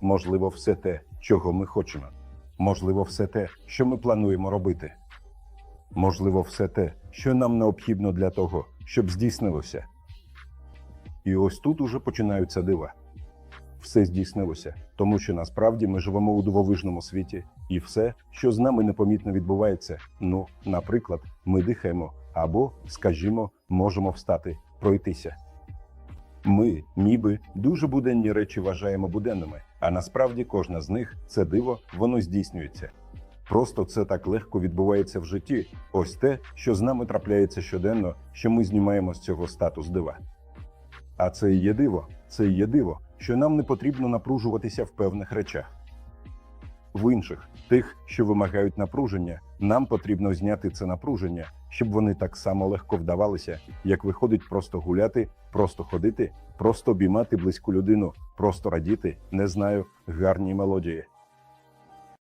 можливо, все те, чого ми хочемо. Можливо, все те, що ми плануємо робити. Можливо, все те, що нам необхідно для того, щоб здійснилося. І ось тут уже починаються дива. Все здійснилося, тому що насправді ми живемо у дивовижному світі, і все, що з нами непомітно відбувається. Ну, наприклад, ми дихаємо або, скажімо, можемо встати, пройтися. Ми, ніби, дуже буденні речі вважаємо буденними, а насправді кожна з них це диво, воно здійснюється. Просто це так легко відбувається в житті. Ось те, що з нами трапляється щоденно, що ми знімаємо з цього статус дива. А це і є диво, це і є диво, що нам не потрібно напружуватися в певних речах. В інших, тих, що вимагають напруження, нам потрібно зняти це напруження, щоб вони так само легко вдавалися, як виходить просто гуляти, просто ходити, просто обіймати близьку людину, просто радіти, не знаю, гарній мелодії.